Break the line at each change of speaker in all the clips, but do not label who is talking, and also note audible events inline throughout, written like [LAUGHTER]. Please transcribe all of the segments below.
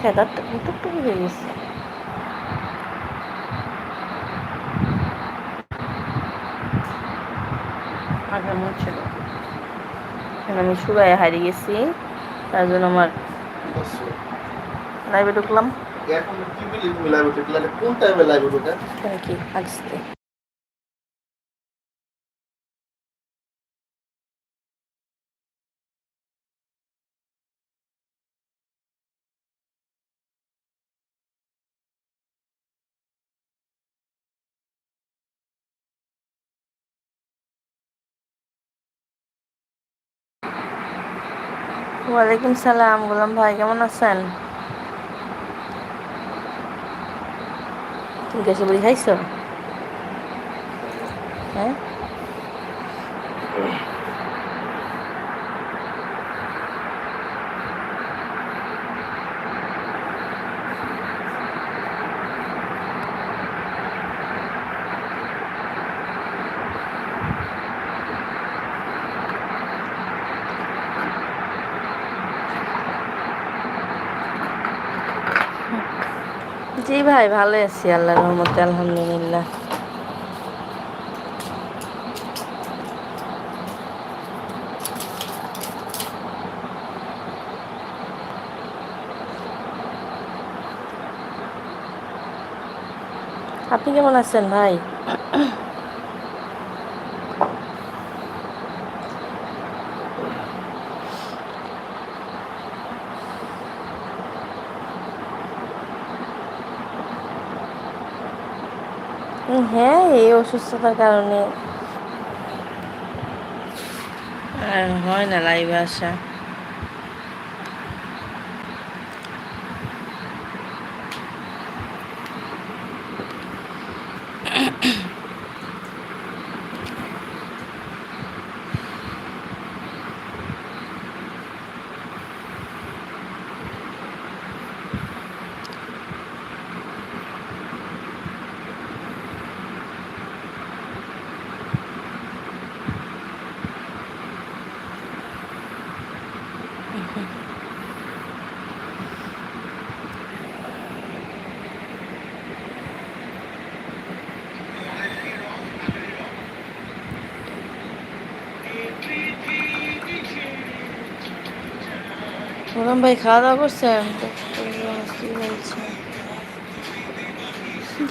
খায় তার টুকটুকি হয়ে গেছে আগে মন ছিল এখন আমি সুরায় হারিয়ে গেছি তার জন্য আমার লাইভে ঢুকলাম
এখন কি বলি তুমি লাইভ উঠে কোন টাইমে লাইভ উঠে
কেন কি আজকে ওয়ালাইকুম সালাম গোলাম ভাই কেমন আছেন? তুমি বলি খাইছো? হ্যাঁ? জি ভাই ভালো আছি আল্লাহ রহমতে আলহামদুলিল্লাহ। আপনি কেমন আছেন ভাই হ্যাঁ এই অসুস্থতার কারণে। আর হয় না লাইভে আসা। গোলাম ভাই খাওয়া দাওয়া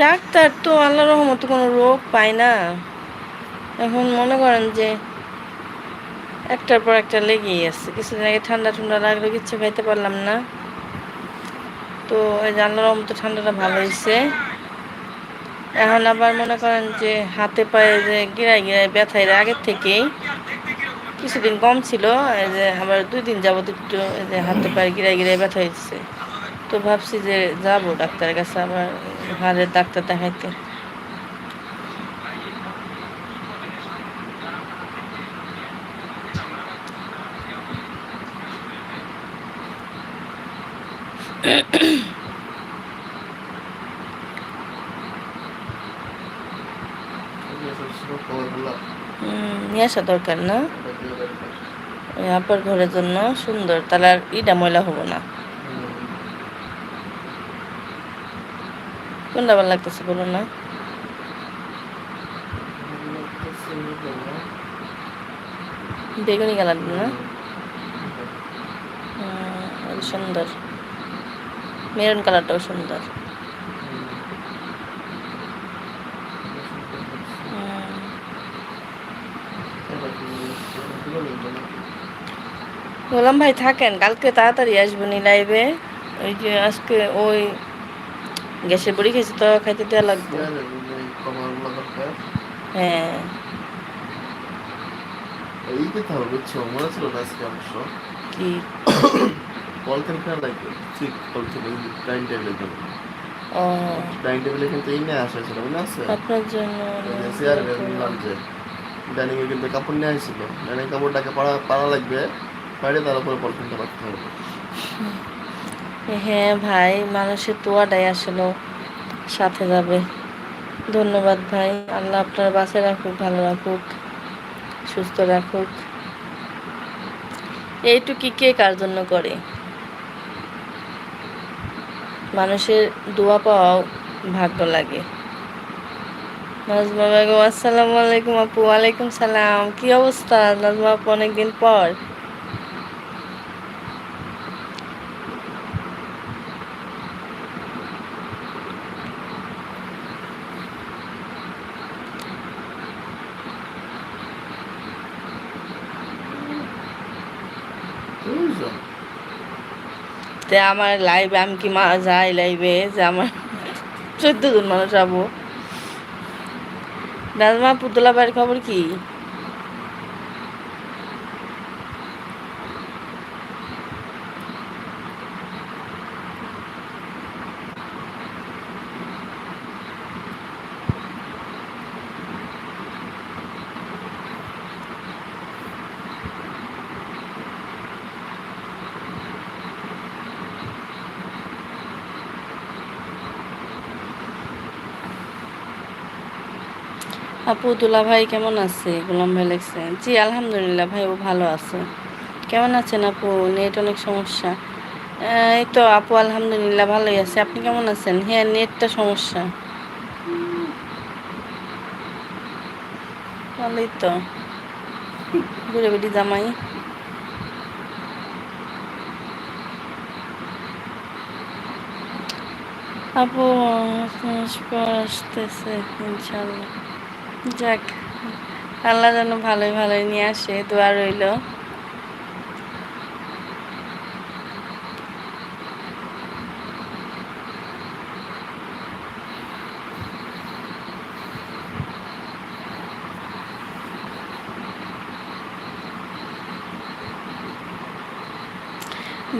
ডাক্তার তো আল্লাহ রহমতে কোনো রোগ পায় না। এখন মনে করেন যে একটার পর একটা লেগেই আছে। কিছুদিন আগে ঠান্ডা ঠান্ডা লাগল, কিচ্ছু খাইতে পারলাম না। তো এই যে আল্লাহ রহমতে ঠান্ডাটা ভালো হয়েছে এখন আবার মনে করেন যে হাতে পায়ে যে গিরায় গিরায় ব্যথা এর আগের থেকেই কিছুদিন কম ছিল এই যে আবার দুই দিন যাবত একটু যে হাতে পায়ে গিরায় গিরায় ব্যথা হয়েছে তো ভাবছি যে যাব ডাক্তারের কাছে আবার হাড়ের ডাক্তার দেখাইতে। [COUGHS] নিয়ে আসা দরকার না। আপার ঘরের জন্য সুন্দর। তাহলে আর ইটা ময়লা হব না। কোনটা ভালো লাগতেছে বলো না? বেগুনি কালার না? সুন্দর। মেরুন কালারটাও সুন্দর। বললাম ভাই থাকেন কালকে তাড়াতাড়ি আসবেন লাইভে ওই যে আজকে ওই গ্যাসের বড়ি খেয়েছি তো খাইতে দেওয়া লাগবে। হ্যাঁ।
এই কথা বুঝছ মনে ছিল না আজকে অবশ্য
কি?
পলিথিন লাগবে ঠিক ডাইনিং টেবিলের জন্য।
ও।
ডাইনিং টেবিলে কিন্তু এই নিয়ে আসা ছিল মনে আছে?
আপনার জন্য
চেয়ার যে ডাইনিং এ কিন্তু কাপড় নিয়ে আসছিল। ডাইনিং কাপড়টাকে পাড়া পাড়া লাগবে। পাড়ে তার উপরে পলিথিনটা রাখতে হবে
হ্যাঁ ভাই, মানুষের তোয়াটাই আসলে সাথে যাবে। ধন্যবাদ ভাই, আল্লাহ আপনার বাসায় রাখুক, ভালো রাখুক, সুস্থ রাখুক। এইটুকি কে কার জন্য করে? মানুষের দোয়া পাওয়াও ভাগ্য লাগে। নাজমা বেগম আসসালামু আলাইকুম আপু, ওয়ালাইকুম সালাম। কি অবস্থা? নাজমা আপু, অনেকদিন পর
বুঝছ?
তে আমার লাইভে আমি কি মা, যাই লাইভে যে আমার চোদ্দ জন মানুষ যাব দাদমা পুতলা বাড়ির খবর কি? আপু দুলা ভাই কেমন আছে? গোলাম ভাই লেগছে। জি, আলহামদুলিল্লাহ ভাই, ও ভালো আছে। কেমন আছেন আপু? নেট অনেক সমস্যা। এই তো আপু, আলহামদুলিল্লাহ ভালোই আছে। আপনি কেমন আছেন? হ্যাঁ নেটটা সমস্যা। ভালোই তো। ঘুরে বেড়ি জামাই। আপু আসতেছে ইনশাল্লাহ যাক, আল্লাহ যেন ভালোই ভালোই নিয়ে আসে, দোয়া রইল।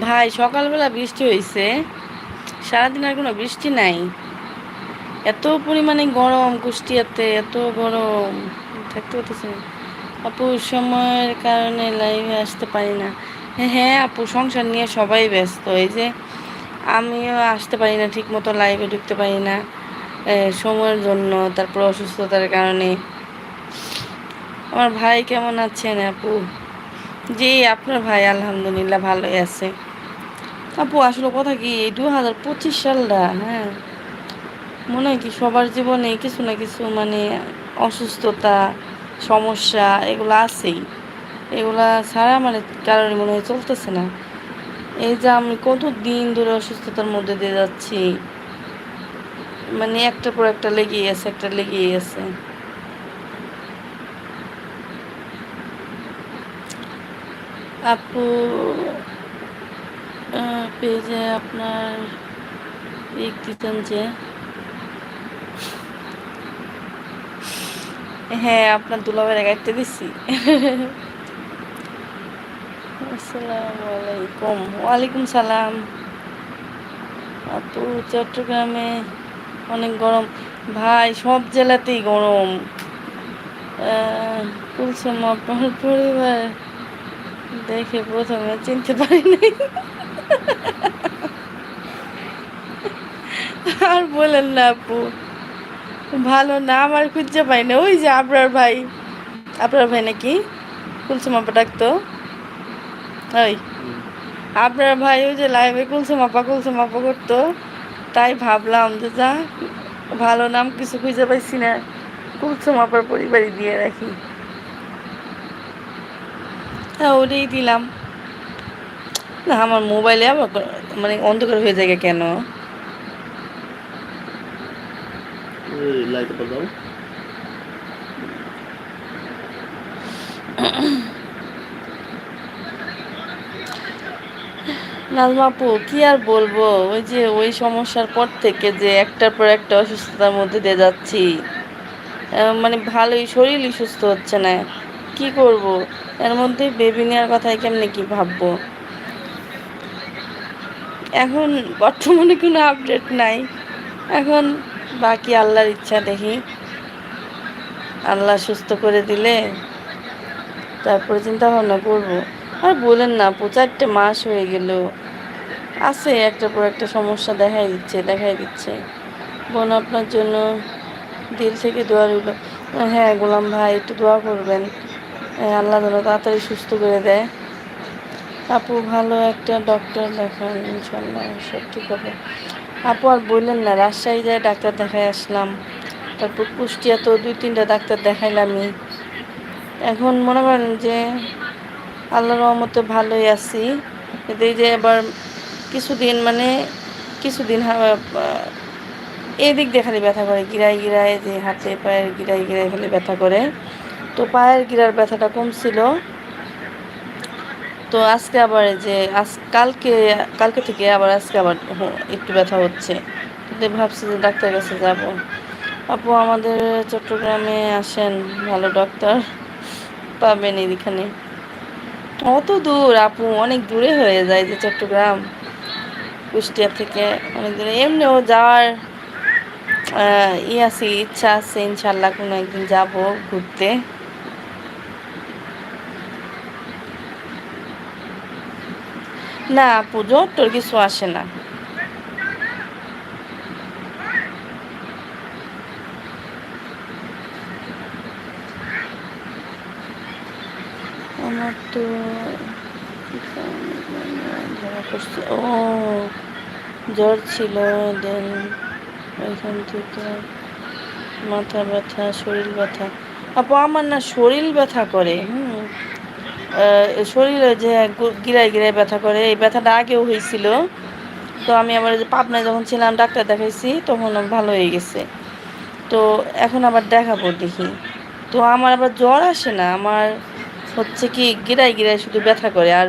ভাই, সকালবেলা বৃষ্টি হয়েছে সারাদিন আর কোনো বৃষ্টি নাই। এত পরিমাণে গরম কুষ্টিয়াতে, এত গরম। থাকতে পারতেছে। আপু, সময়ের কারণে লাইভে আসতে পারি না। হ্যাঁ আপু, সংসার নিয়ে সবাই ব্যস্ত। এই যে আমিও আসতে পারি না ঠিক মতো লাইভে ঢুকতে পারি না সময়ের জন্য, তারপর অসুস্থতার কারণে। আমার ভাই কেমন আছেন, আপু? জি, আপনার ভাই, আলহামদুলিল্লাহ, ভালোই আছে। আপু, আসলে কথা কি? দু হাজার পঁচিশ সালটা হ্যাঁ। মনে হয় কি সবার জীবনে কিছু না কিছু মানে অসুস্থতা, সমস্যা এগুলো আছেই। এগুলা ছাড়া মানে কারোর মনে হয় চলতেছে না। এই যে আমি কত দিন ধরে অসুস্থতার মধ্যে দিয়ে যাচ্ছি মানে একটার পর একটা লেগেই আছে, একটা লেগেই আছে। আপু পেজে আপনার দিতেন যে হ্যাঁ আপনার দুলাভাইয়ের গাইতে দিছি। আসসালামু আলাইকুম। ওয়ালাইকুম সালাম। আপু চট্টগ্রামে অনেক গরম। ভাই, সব জেলাতেই গরম। কুলসুম আপনার পরিবার। দেখে প্রথমে চিনতে পারি নাই আর বলেন না আপু। ভালো নাম আর খুঁজে পাই না। ওই যে আপনার ভাই। আপনার ভাই নাকি? কুলসুম আপা ডাকতো। ওই। আপনার ভাই ওই যে লাইভে কুলসুম আপা কুলসুম আপা করতো। তাই ভাবলাম যে যা, ভালো নাম কিছু খুঁজে পাইছি না। কুলসুম আপার পরিবারই দিয়ে রাখি। হ্যাঁ ওটাই দিলাম। না, আমার মোবাইলে আবার মানে অন্ধকার হয়ে যায় কেন
এই লাইট উপর দাও
নাজমা আপু কি আর বলব? ওই যে, ওই সমস্যার পর থেকে যে একটার পর একটা অসুস্থতার মধ্যে দিয়ে যাচ্ছি। মানে ভালোই, শরীরই সুস্থ হচ্ছে না। কি করব? এর মধ্যে বেবি নেওয়ার কথাই কেমনে কি ভাববো? এখন বর্তমানে কোনো আপডেট নাই। এখন বাকি আল্লাহর ইচ্ছা দেখি। আল্লাহ সুস্থ করে দিলে তারপরে চিন্তা ভাবনা করব। আর বলেন না চারটে মাস হয়ে গেল। আছে একটার পর একটা সমস্যা দেখাই দিচ্ছে দেখাই দিচ্ছে। বোন আপনার জন্য দিল থেকে দোয়া রইল। হ্যাঁ গোলাম ভাই একটু দোয়া করবেন। হ্যাঁ, আল্লাহ যেন তাড়াতাড়ি সুস্থ করে দেয়। আপু ভালো একটা ডক্টর দেখান ইনশাল্লাহ সব ঠিক হবে। আপু আর বললেন না রাজশাহী যায় ডাক্তার দেখাই আসলাম। তারপর কুষ্টিয়া তো দুই, তিনটা ডাক্তার দেখাইলামই। এখন মনে করেন যে আল্লাহর রহমতে ভালোই আছি। কিন্তু এই যে এবার কিছুদিন মানে কিছুদিন এদিক দিয়ে ব্যথা করে, গিরায় গিরায় যে হাতে, পায়ের গিরায় গিরায় খালি ব্যথা করে। তো পায়ের গিরার ব্যথাটা কমছিল। তো আজকে আবার যে আজ কালকে কালকে থেকে আবার আজকে আবার একটু ব্যথা হচ্ছে। তো ভাবছি যে ডাক্তারের কাছে যাব। আপু আমাদের চট্টগ্রামে আসেন ভালো ডক্টর, পাবেন এখানে অত দূর আপু, অনেক দূরে হয়ে যায় যে চট্টগ্রাম, কুষ্টিয়া থেকে অনেক দূরে। এমনিও যাওয়ার ই আছে, ইচ্ছা আছে, ইনশাল্লাহ কোনো একদিন যাব ঘুরতে। না পুজো, তোর কিছু আসে না। আমার তো ও, জ্বর ছিল দেন ওইখান থেকে মাথা ব্যথা, শরীর ব্যথা। আপু, আমার না শরীর ব্যথা করে, হুম? শরীরে যে গিরায় গিরায় ব্যথা করে, এই ব্যথাটা আগেও হয়েছিল। তো আমি আবার পাবনায় যখন ছিলাম, ডাক্তার দেখাইছি, তখন ভালো হয়ে গেছে। তো এখন আবার দেখাবো দেখি। তো আমার আবার জ্বর আসে না, আমার হচ্ছে কি গিরায় গিরায় শুধু ব্যথা করে। আর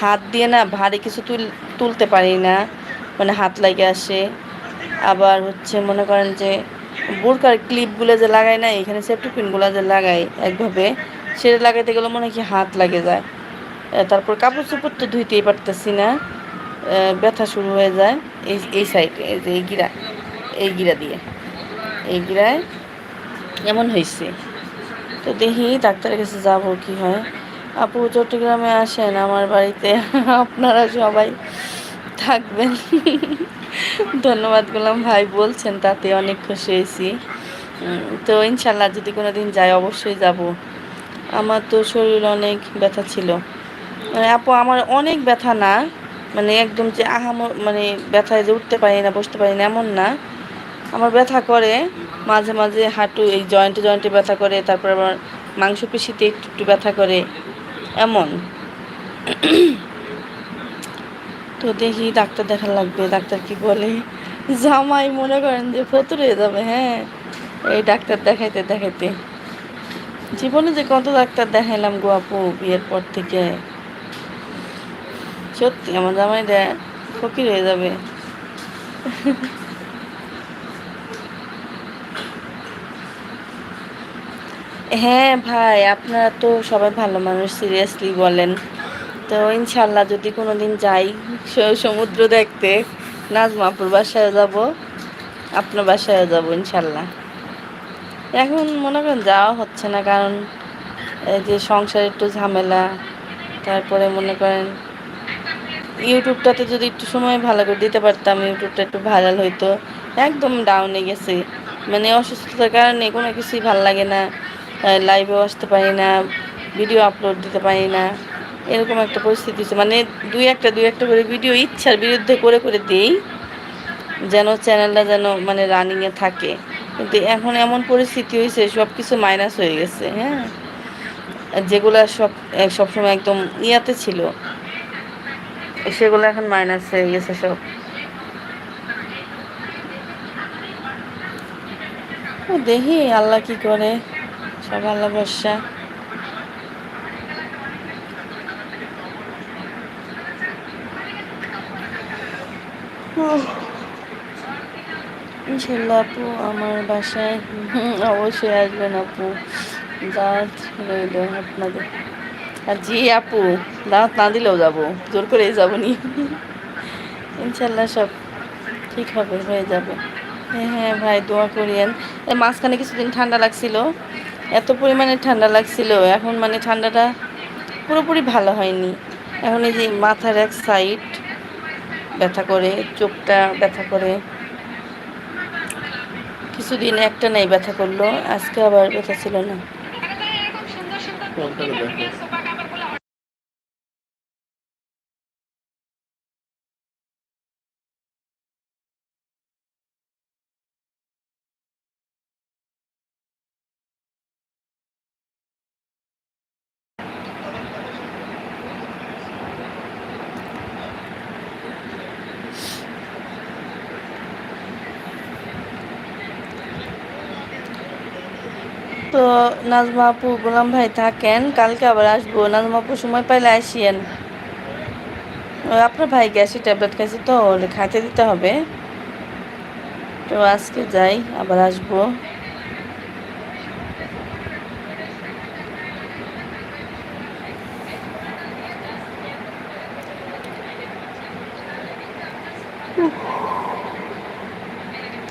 হাত দিয়ে না ভারী কিছু তুল তুলতে পারি না মানে হাত লাগে আসে। আবার হচ্ছে মনে করেন যে বোরকার ক্লিপগুলো যে লাগাই না, এখানে সেফটি পিনগুলো যে লাগাই একভাবে সেটা লাগাইতে গেলে মনে কি হাত লাগে যায়। তারপর কাপড় চোপড় তো ধুইতেই পারতেছি না। ব্যথা শুরু হয়ে যায় এই এই সাইডে এই যে এই গিরা এই গিরা দিয়ে। এই গিরায় এমন হয়েছে তো দেখি ডাক্তারের কাছে যাব কি হয়। আপু চট্টগ্রামে আসেন আমার বাড়িতে, আপনারা সবাই থাকবেন। ধন্যবাদ করলাম ভাই, বলছেন তাতে অনেক খুশি হয়েছি। তো ইনশাল্লাহ যদি কোনো দিন যাই অবশ্যই যাব। আমার তো শরীর অনেক ব্যথা ছিল। মানে আপু, আমার অনেক ব্যথা না। মানে একদম যে আহাম মানে ব্যথায় যে উঠতে পারি না, বসতে পারি না, এমন না। আমার ব্যথা করে, মাঝে মাঝে হাঁটু, এই জয়েন্টে জয়েন্টে ব্যথা করে, তারপর আবার মাংসপেশিতে একটু একটু ব্যথা করে, এমন। তো দেখি ডাক্তার দেখা লাগবে, ডাক্তার কি বলে? জামাই মনে করেন যে ফতুর হয়ে যাবে হ্যাঁ। এই ডাক্তার দেখাইতে দেখাইতে। জীবনে যে কত ডাক্তার দেখাইলাম গো আপু বিয়ের পর থেকে। সত্যি আমার জামাই দেয় ফকির হয়ে যাবে। হ্যাঁ ভাই, আপনারা তো সবাই ভালো মানুষ সিরিয়াসলি বলেন। তো ইনশাল্লাহ যদি কোনো দিন যাই সমুদ্র দেখতে নাজমাপুর বাসায় যাব, আপনার বাসায় যাব ইনশাল্লাহ। এখন মনে করেন যাওয়া হচ্ছে না, কারণ এই যে সংসারে একটু ঝামেলা, তারপরে মনে করেন ইউটিউবটাতে যদি একটু সময় ভালো করে দিতে পারতাম, ইউটিউবটা একটু ভাইরাল হইতো, একদম ডাউনে গেছে। মানে অসুস্থতার কারণে কোনো কিছুই ভালো লাগে না লাইভেও আসতে পারি না ভিডিও আপলোড দিতে পারি না, এরকম একটা পরিস্থিতি হচ্ছে মানে দুই একটা দুই একটা করে ভিডিও ইচ্ছার বিরুদ্ধে করে করে দিই, যেন চ্যানেলটা যেন মানে রানিংয়ে থাকে। কিন্তু এখন এমন পরিস্থিতি হয়েছে সব কিছু মাইনাস হয়ে গেছে হ্যাঁ? যেগুলো সব সবসময় একদম ইয়াতে ছিল, সেগুলো এখন মাইনাস হয়ে গেছে সব। দেখি আল্লাহ কি করে, সব আল্লাহ ভরসা। ইনশাল্লাহ আপু, আমার বাসায় অবশ্যই আসবেন আপু। দাঁত রইল আপনাদের। আর জি আপু দাঁত না দিলেও যাব। জোর করেই যাব নি ইনশাল্লাহ সব ঠিক হবে, হয়ে যাবে। হ্যাঁ হ্যাঁ ভাই, দোয়া করিয়েন। মাঝখানে কিছুদিন ঠান্ডা লাগছিল। এত পরিমাণে ঠান্ডা লাগছিল। এখন মানে ঠান্ডাটা পুরোপুরি ভালো হয়নি। এখন এই যে মাথার এক সাইড ব্যথা করে, চোখটা ব্যথা করে। কিছুদিন একটা নেই ব্যথা করল আজকে আবার ব্যথা ছিল না। তো নাজমা আপু, গোলাম ভাই থাকেন, কালকে আবার আসব। নাজমা আপু, সময় পাইলে আসিয়েন। আপনার ভাই গ্যাসের ট্যাবলেট খাইছে তো খাইতে দিতে হবে। তো আজকে যাই, আবার আসব।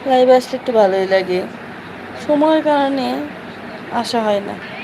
লাইভ আসলে একটু ভালোই লাগে। সময়ের কারণে আসা হয় না।